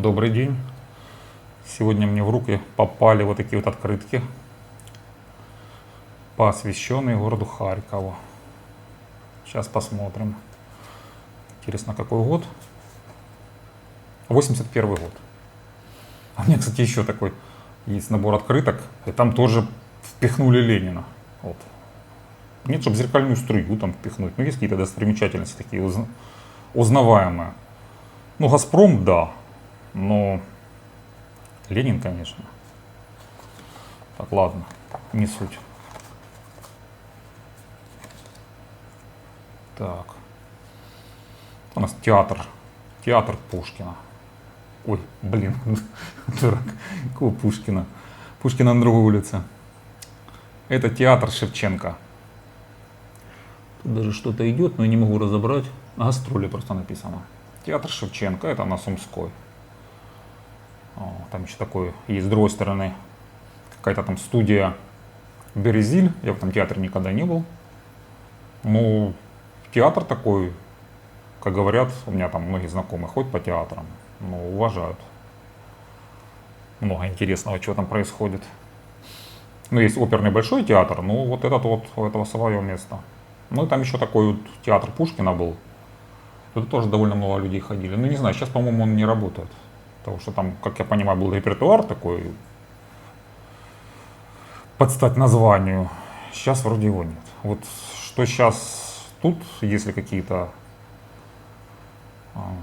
Добрый день. Сегодня мне в руки попали вот такие вот открытки, посвященные городу Харькову. Сейчас посмотрим. Интересно, какой год? 81 год. А меня, кстати, еще такой есть набор открыток, и там тоже впихнули Ленина. Вот. Нет, чтобы зеркальную струю там впихнуть. Но есть какие-то достопримечательности такие узна- узнаваемые. Ну, Газпром, да, но Ленин, конечно. Так, ладно, не суть. Так. У нас театр. Театр Пушкина. Ой, блин, дурак. Какого Пушкина? Пушкина на другой улице. Это театр Шевченко. Тут даже что-то идет, но я не могу разобрать. Гастроли просто написано. Театр Шевченко, это на Сумской. Там еще такой есть с другой стороны какая-то там студия Березиль. Я в этом театре никогда не был. Ну, театр такой, как говорят, у меня там многие знакомые ходят по театрам, ну, уважают. Много интересного, что там происходит. Ну, есть оперный большой театр, ну, вот этот вот, у этого свое место. Ну, и там еще такой вот театр Пушкина был. Туда тоже довольно много людей ходили. Ну, не знаю, сейчас, по-моему, он не работает. Потому что там, как я понимаю, был репертуар такой под стать названию. Сейчас вроде его нет. Вот что сейчас тут, если какие-то а,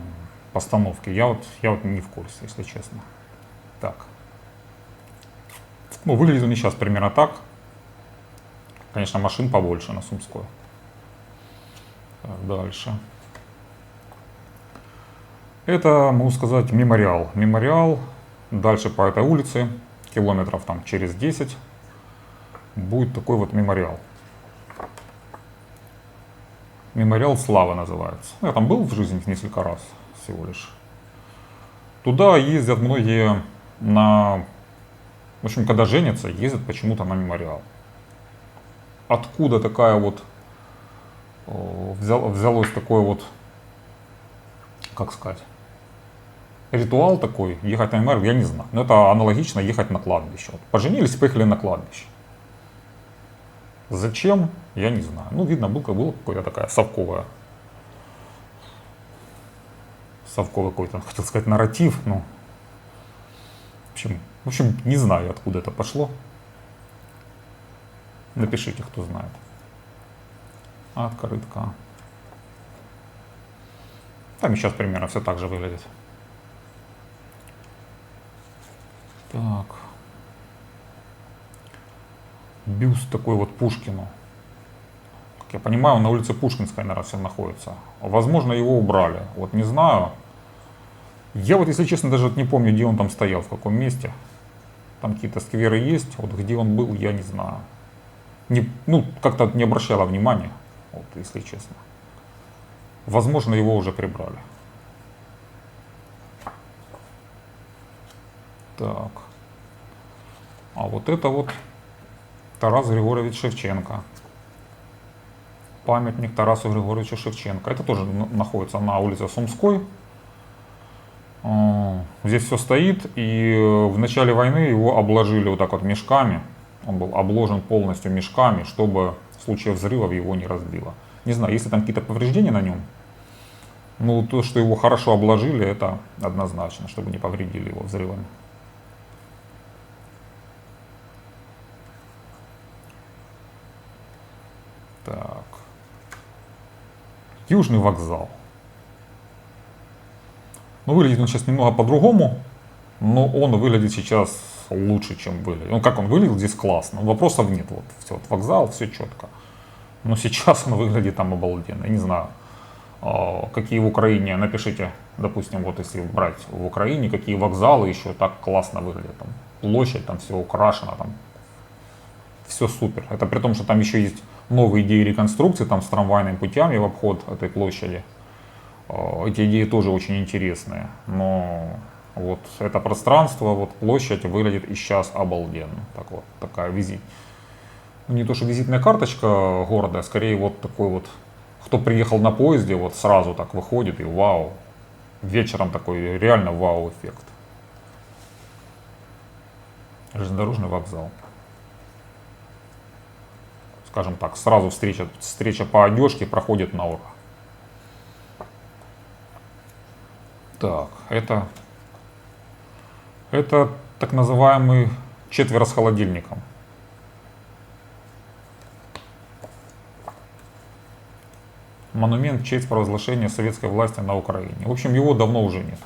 постановки, я вот, я вот не в курсе, если честно. Так. Ну, выглядит он сейчас примерно так. Конечно, машин побольше на Сумской. Так, дальше. Это, могу сказать, мемориал. Мемориал. Дальше по этой улице, километров там через 10, будет такой вот мемориал. Мемориал славы называется. Я там был в жизни несколько раз всего лишь. Туда ездят многие на... В общем, когда женятся, ездят почему-то на мемориал. Откуда такая вот... взял- взялось такое вот... Как сказать? Ритуал такой, ехать на мемориал, я не знаю. Но это аналогично ехать на кладбище. Вот поженились, поехали на кладбище. Зачем? Я не знаю. Ну, видно, был, была какая-то такая совковая. Совковый какой-то, хотел сказать, нарратив, ну. В общем, в общем, не знаю, откуда это пошло. Напишите, кто знает. Открытка. Там сейчас примерно все так же выглядит. Так. Бюст такой вот Пушкину. Как я понимаю, он на улице Пушкинская, наверное, все находится. Возможно, его убрали. Вот не знаю. Я вот, если честно, даже не помню, где он там стоял, в каком месте. Там какие-то скверы есть. Вот где он был, я не знаю. Не, ну, как-то не обращала внимания, вот, если честно. Возможно, его уже прибрали. Так. А вот это вот Тарас Григорьевич Шевченко. Памятник Тарасу Григорьевичу Шевченко. Это тоже на- находится на улице Сумской. А, Здесь все стоит, и э, в начале войны его обложили вот так вот мешками. Он был обложен полностью мешками, чтобы в случае взрывов его не разбило. Не знаю, если там какие-то повреждения на нем, ну то, что его хорошо обложили, это однозначно, чтобы не повредили его взрывами. Так. Южный вокзал. Ну, выглядит он сейчас немного по-другому, но он выглядит сейчас лучше, чем выглядит. Ну, как он выглядел здесь классно, вопросов нет. Вот, все, вот вокзал, все четко. Но сейчас он выглядит там обалденно. Я не знаю, а, какие в Украине, напишите, допустим, вот если брать в Украине, какие вокзалы еще так классно выглядят. Там площадь, там все украшено, там все супер. Это при том, что там еще есть новые идеи реконструкции, там с трамвайными путями в обход этой площади. Э, Эти идеи тоже очень интересные. Но вот это пространство, вот площадь выглядит и сейчас обалденно. Так вот, такая визит. Ну, не то, что визитная карточка города, а скорее вот такой вот, кто приехал на поезде, вот сразу так выходит и вау. вечером такой реально вау-эффект. Железнодорожный вокзал. Скажем так, сразу встреча, встреча по одежке проходит на ура. Так, это, это так называемый четверо с холодильником. Монумент в честь провозглашения советской власти на Украине. В общем, его давно уже нет.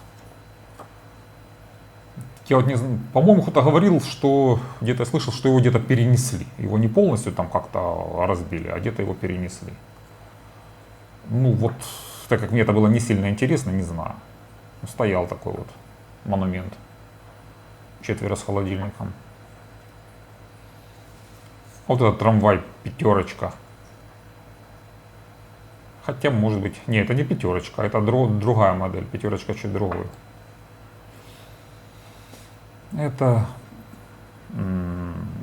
Я вот не знаю, по-моему, кто-то говорил, что где-то слышал, что его где-то перенесли. Его не полностью там как-то разбили, а где-то его перенесли. Ну вот, так как мне это было не сильно интересно, не знаю. Стоял такой вот монумент. Четверо с холодильником. Вот этот трамвай пятерочка. Хотя, может быть, нет, это не пятерочка, это другая модель. Пятерочка чуть другой. Это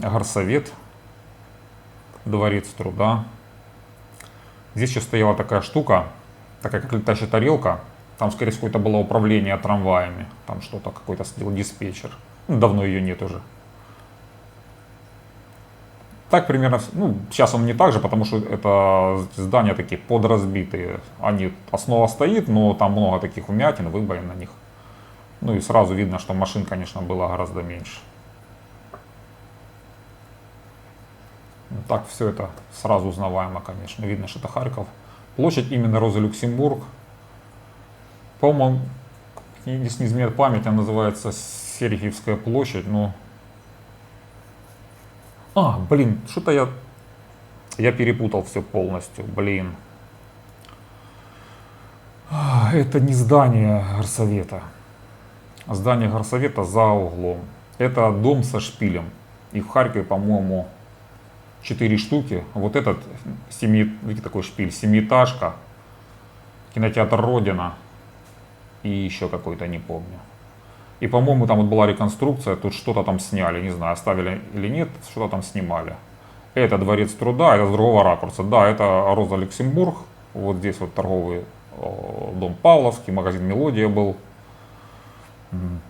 горсовет, дворец труда. Здесь еще стояла такая штука, такая как летающая тарелка. Там, скорее всего, это было управление трамваями. Там что-то какой-то сидел диспетчер. Ну, давно ее нет уже. Так примерно, ну, сейчас он не так же, потому что это здания такие подразбитые. Они, основа стоит, но там много таких вмятин, выбоин на них. Ну и сразу видно, что машин, конечно, было гораздо меньше. Ну, так все это сразу узнаваемо, конечно. Видно, что это Харьков. Площадь именно Роза Люксембург. По-моему, если не изменяет память, она называется Сергиевская площадь. Но... А, блин, что-то я... Я перепутал все полностью, блин. А, это не здание горсовета здание горсовета за углом. Это дом со шпилем. И в Харькове, по-моему, 4 штуки. Вот этот, семи, такой шпиль, семиэтажка, кинотеатр Родина и еще какой-то, не помню. И, по-моему, там вот была реконструкция, тут что-то там сняли, не знаю, оставили или нет, что-то там снимали. Это Дворец труда, это с другого ракурса. Да, это Роза Люксембург, вот здесь вот торговый дом Павловский, магазин Мелодия был.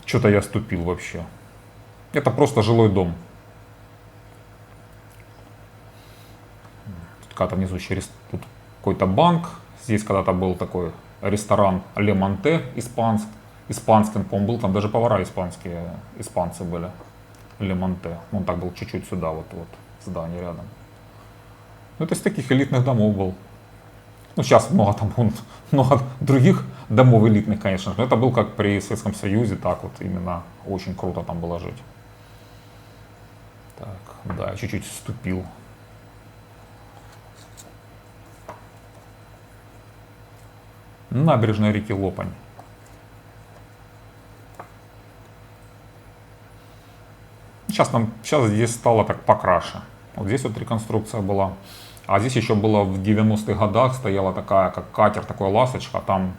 Что-то я ступил вообще. Это просто жилой дом. Тут когда-то внизу через тут какой-то банк. Здесь когда-то был такой ресторан Ле Монте испанск, испанский, по-моему, был там даже повара испанские, испанцы были. Ле Монте. Он так был чуть-чуть сюда, вот, вот, здание рядом. Ну, это из таких элитных домов был. Ну, сейчас много там много других домов элитных, конечно же. Но это был как при Советском Союзе, так вот именно очень круто там было жить. Так, да, я чуть-чуть вступил. Набережная реки Лопань. Сейчас, нам, сейчас здесь стало так покраше. Вот здесь вот реконструкция была. А здесь еще было в 90-х годах стояла такая, как катер, такой ласточка, там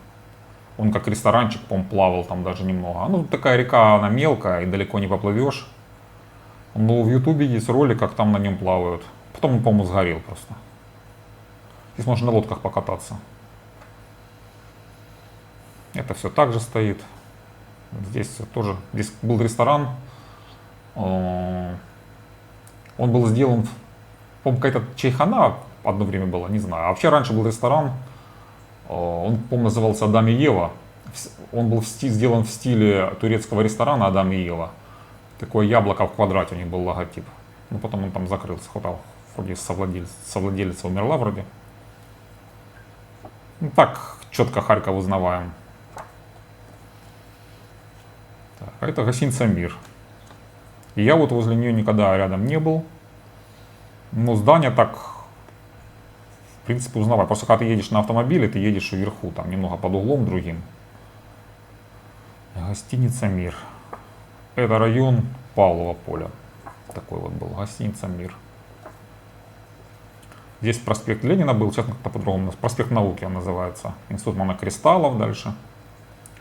он как ресторанчик, по плавал там даже немного. Ну, такая река, она мелкая и далеко не поплывешь. Но в ютубе есть ролик, как там на нем плавают. Потом он, по-моему, сгорел просто. Здесь можно на лодках покататься. Это все так же стоит. Здесь тоже, здесь был ресторан. Он был сделан по-моему, какая-то чайхана одно время была, не знаю. А вообще раньше был ресторан, э, он, по-моему, назывался «Адам и Ева». Он был в стиле, сделан в стиле турецкого ресторана «Адам и Ева». Такое яблоко в квадрате у них был логотип. Ну, потом он там закрылся, хватал. Вроде совладелец, совладелица умерла вроде. Ну, так, четко Харьков узнаваем. Так, а это гостиница «Мир». И я вот возле нее никогда рядом не был. Ну, здание так, в принципе, узнавай. Просто когда ты едешь на автомобиле, ты едешь вверху, там немного под углом другим. Гостиница «Мир». Это район Павлова поля. Такой вот был, гостиница «Мир». Здесь проспект Ленина был, сейчас как-то по-другому. Проспект науки он называется. Институт монокристаллов дальше.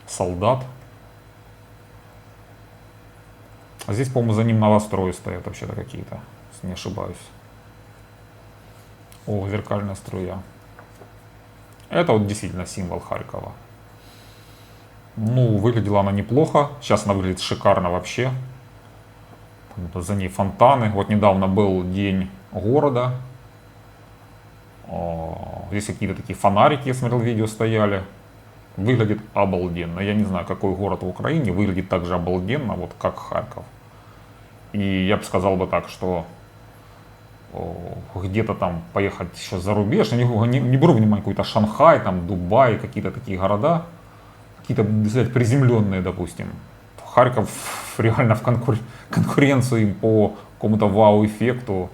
Солдат. А здесь, по-моему, за ним новострои стоят вообще-то какие-то, если не ошибаюсь. О, зеркальная струя. Это вот действительно символ Харькова. Ну, выглядела она неплохо. Сейчас она выглядит шикарно вообще. За ней фонтаны. Вот недавно был день города. Здесь какие-то такие фонарики, я смотрел, видео стояли. Выглядит обалденно. Я не знаю, какой город в Украине выглядит так же обалденно, вот как Харьков. И я бы сказал бы так, что где-то там поехать сейчас за рубеж, не, не, не беру внимание какой-то Шанхай, там Дубай, какие-то такие города, какие-то, сказать, приземленные, допустим. Харьков реально в конкур- конкуренцию им по какому-то вау-эффекту.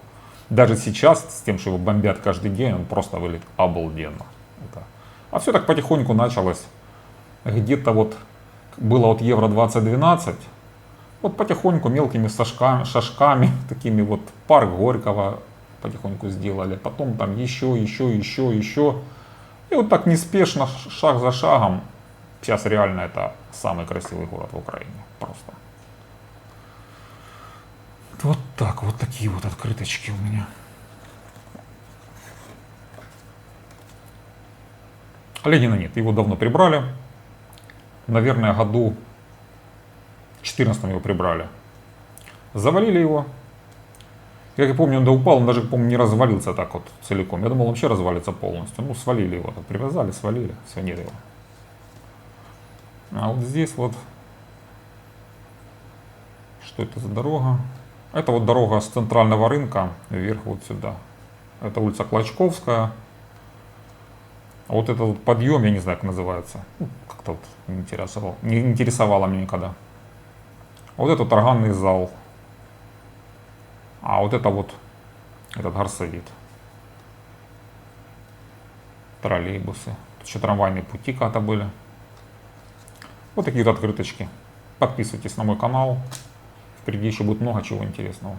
Даже сейчас, с тем, что его бомбят каждый день, он просто выглядит обалденно. Это. А все так потихоньку началось. Где-то вот было вот Евро 2012, вот потихоньку мелкими шажками, шажками, такими вот парк Горького потихоньку сделали. Потом там еще, еще, еще, еще. И вот так неспешно, шаг за шагом. Сейчас реально это самый красивый город в Украине. Просто. Вот так, вот такие вот открыточки у меня. Ленина нет, его давно прибрали. Наверное, году 14 его прибрали. Завалили его. Как я помню, он да упал, он даже, помню, не развалился так вот целиком. Я думал, вообще развалится полностью. Ну, свалили его, так привязали, свалили, все, нет его. А вот здесь вот, что это за дорога? Это вот дорога с центрального рынка вверх вот сюда. Это улица Клочковская. Вот этот вот подъем, я не знаю, как называется. Ну, Как-то вот не интересовало, не интересовало меня никогда. Вот это торганный зал. А вот это вот этот горсовет. Троллейбусы. Тут еще трамвайные пути когда-то были. Вот такие вот открыточки. Подписывайтесь на мой канал. Впереди еще будет много чего интересного.